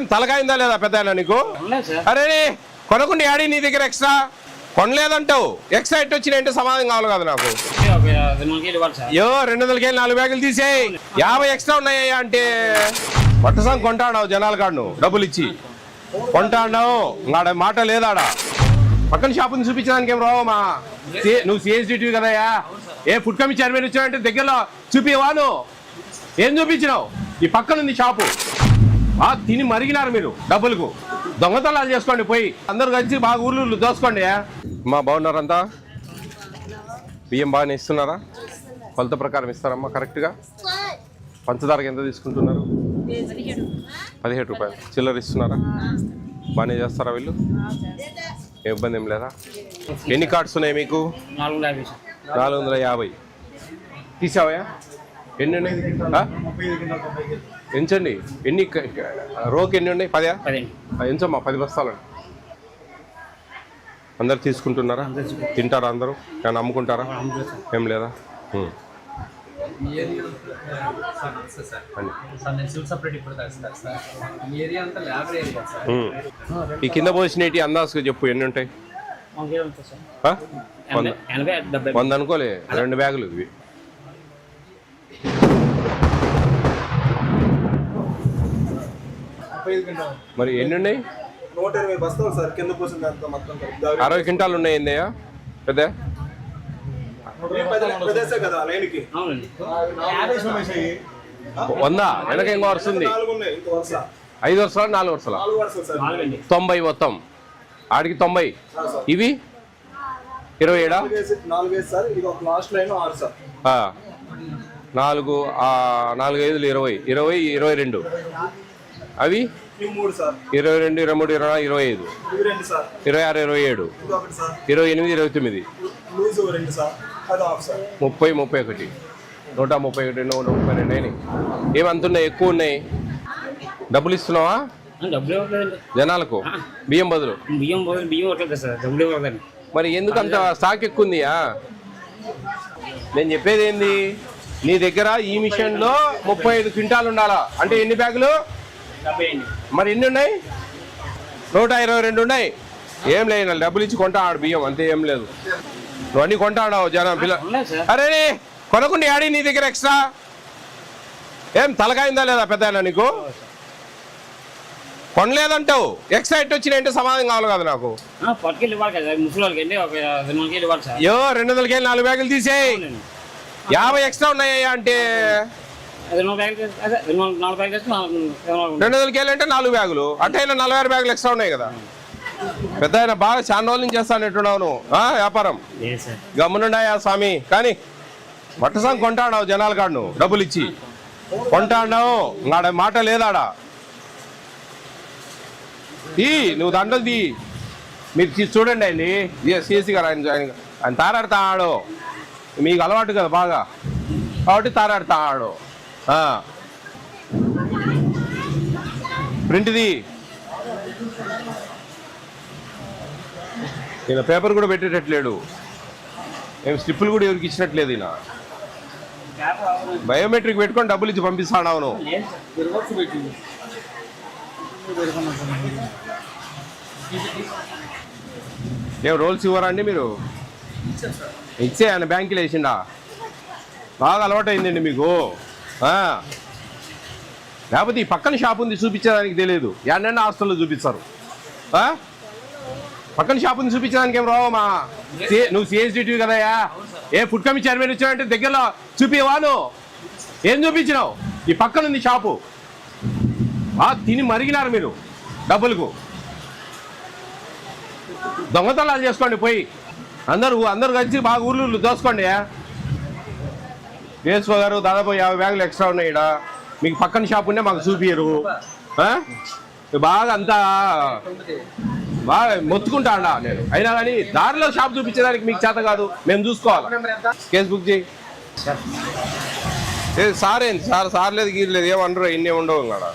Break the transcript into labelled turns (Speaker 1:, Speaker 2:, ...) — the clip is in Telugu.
Speaker 1: ఏం తలకాయిందా లేదా పెద్ద నీకు?
Speaker 2: ఉన్నాయి
Speaker 1: అరే కొనకుండా ఆడి నీ దగ్గర ఎక్స్ట్రా? కొనలేదంటావు. ఎక్స్ట్రా ఎట్ వచ్చినాయంటే సమాధానం కావాలి కదా నాకు?
Speaker 2: ఒక రెండు వందలకి
Speaker 1: నాలుగు బ్యాగులు తీసేయి. యాభై ఎక్స్ట్రా ఉన్నాయ్యా అంటే? పట్టసం కొంటాడావు జనాల కాడు డబ్బులు ఇచ్చి కొంటాడావు. ఆడ మాట లేదాడ? పక్కన షాపుని చూపించడానికి ఏం రావు మా సి- నువ్వు సిఎస్డిటివి కదయ్యా? ఏ ఫుడ్ కమి చైర్మన్ వచ్చావంటే దగ్గరలో చూపివా నువ్వు ఏం చూపించినావు? ఈ పక్కన ఉంది షాపు. తిని మరిగినారు మీరు డబ్బులకు. దొంగతనాలు చేసుకోండి పోయి. అందరు కలిసి బాగా ఊర్లు దోసుకోండి మా బాగున్నారంతా? బియ్యం బాగానే ఇస్తున్నారా? కొలత ప్రకారం ఇస్తారమ్మా కరెక్ట్గా? పంచదారకి ఎంత తీసుకుంటున్నారు? పదిహేడు రూపాయలు. చిల్లర ఇస్తున్నారా? బాగానే చేస్తారా వీళ్ళు? ఏ ఇబ్బంది ఏం లేదా? ఎన్ని కార్డ్స్ ఉన్నాయి మీకు?
Speaker 2: నాలుగు వందల యాభై.
Speaker 1: తీసావయా ఎన్ని ఉన్నాయి? ఎంచండి? ఎన్ని రోకి ఎన్ని ఉన్నాయి? పదా ఎంచమ్మా పది బస్తాలు. అందరు తీసుకుంటున్నారా? తింటారా అందరూ? కానీ అమ్ముకుంటారా? ఏం లేదా?
Speaker 3: ఈ
Speaker 1: కింద పోసినవి అందాజుగా చెప్పు ఎన్ని ఉంటాయి? వంద అనుకోలే రెండు బ్యాగులు ఇవి. మరి ఎన్ని ఉన్నాయి
Speaker 4: నూట ఇరవై బస్తాలు సార్ కింద పోసింది అంత మొత్తం.
Speaker 1: అరవై క్వింటాలు ఉన్నాయి ఏందయ్యా పెద్ద? వంద? వెనక ఇంకో వస్తుంది
Speaker 4: నాలుగు ఉన్నాయి ఇంకో వరుస.
Speaker 1: ఐదు వరుసలా నాలుగు వరుసలా? తొంభై మొత్తం. ఆడికి తొంభై. ఇవి? ఇరవై ఏడా?
Speaker 4: నాలుగు నాలుగు
Speaker 1: ఐదులు ఇరవై. ఇరవై ఇరవై రెండు. అవి? ఇరవై రెండు ఇరవై మూడు ఇరవై నాలుగు, ఇరవై ఐదు. ఇరవై ఆరు ఇరవై ఏడు. ఇరవై ఎనిమిది ఇరవై తొమ్మిది.
Speaker 4: లూజ్ రెండు సార్. అది ఆఫ్ సార్.
Speaker 1: ముప్పై ముప్పై ఒకటి. నూట ముప్పై ఒకటి నూట ముప్పై రెండు అయినాయి. ఏమంతున్నాయి ఎక్కువ ఉన్నాయి. డబ్బులు ఇస్తున్నావా? జనాలకు? బియ్యం బదులు?
Speaker 2: బియ్యం బియ్యం సార్. డబ్బులు
Speaker 1: మరి ఎందుకు అంత స్టాక్ ఎక్కువ ఉందియా? నేను చెప్పేది ఏంది? నీ దగ్గర ఈ మిషన్లో ముప్పై ఐదు క్వింటాలు ఉండాలా? అంటే ఎన్ని బ్యాగులు? మరి ఎన్ని ఉన్నాయి? నూట ఇరవై రెండు ఉన్నాయి. ఏం లేదు డబ్బులు ఇచ్చి కొంటా ఆడు బియ్యం అంతే ఏం లేదు. నువ్వు అన్ని కొంటాడావు జనం పిల్ల
Speaker 2: ఉన్నాయి
Speaker 1: అరే కొనకుండా ఆడి నీ దగ్గర ఎక్స్ట్రా ఏం తలకాయిందా లేదా పెద్ద నీకు? కొనలేదంటావు. ఎక్స్ట్రా ఎట్ వచ్చినాయంటే సమాధానం కావాలి కదా నాకు.
Speaker 2: ఒక రెండు వందలకి
Speaker 1: నాలుగు బ్యాగులు తీసేయి. యాభై ఎక్స్ట్రా ఉన్నాయ్యా అంటే?
Speaker 2: రెండు వందల రెండు వందల నాలుగు బ్యాగులు
Speaker 1: అంటే నాలుగు బ్యాగులు. అట్టయినా నలభై ఆరు బ్యాగులు ఎక్స్ట్రా ఉన్నాయి కదా. పెద్ద ఆయన బాగా చాలా రోజుల నుంచి ఆ, వ్యాపారం. గమ్మునుండాయా స్వామి? కానీ మట్టసం కొంటాడావు జనాల కాడు నువ్వు డబ్బులు ఇచ్చి. కొంటాడావు. ఆడ మాట లేదాడ? తీ నువ్వు దండలు తీ. మీరు చూడండి అండి సిఎస్సి గారు ఆయన ఆయన- ఆయన తారాడుతాడు. మీకు అలవాటు కదా బాగా. కాబట్టి తారాడుతాడు. ప్రింట్ది. ఈయన పేపర్ కూడా పెట్టేటట్లేడు. ఏం స్లిప్పులు కూడా ఎవరికి ఇచ్చినట్లేదు ఈయన. బయోమెట్రిక్ పెట్టుకొని డబ్బులు ఇచ్చి పంపిస్తాడు అవును? ఏం రోల్స్ ఇవ్వరా అండి మీరు? ఇచ్చే ఆయన బ్యాంకులో వేసిండా? బాగా అలవాటు అయిందండి మీకు. లేకపోతే ఈ పక్కన షాప్ ఉంది చూపించేదానికి తెలియదు. ఎన్నెన్న హాస్టల్లో చూపిస్తారు. పక్కన షాప్ ఉంది చూపించడానికి ఏం రావు మా? నువ్వు సిఎస్డిటివి కదయ్యా? ఏ ఫుడ్ కమిటీ చైర్మన్ వచ్చావంటే దగ్గరలో చూపివా నువ్వు ఏం చూపించినావు? ఈ పక్కన ఉంది షాపు ఆ, తిని మరిగినారు మీరు డబ్బులకు. దొంగతనాలు చేసుకోండి పోయి. అందరూ అందరు కలిసి బాగా ఊర్లు దోసుకోండి వేసుకో గారు దాదాపు యాభై బ్యాగులు ఎక్స్ట్రా ఉన్నాయి ఈడ మీకు పక్కన షాప్ ఉంటే మాకు చూపియరు బాగా అంతా బాగా మొత్తుకుంటా అండా నేను? అయినా కానీ దారిలో షాప్ చూపించడానికి మీకు చేత కాదు. మేము చూసుకోవాలి? కేసు బుక్ చేయి. ఏ సార్? ఏంది సార్ సార్ లేదు గీర్లేదు లేదు. ఏమనరు ఎన్ని ఉండవు కదా.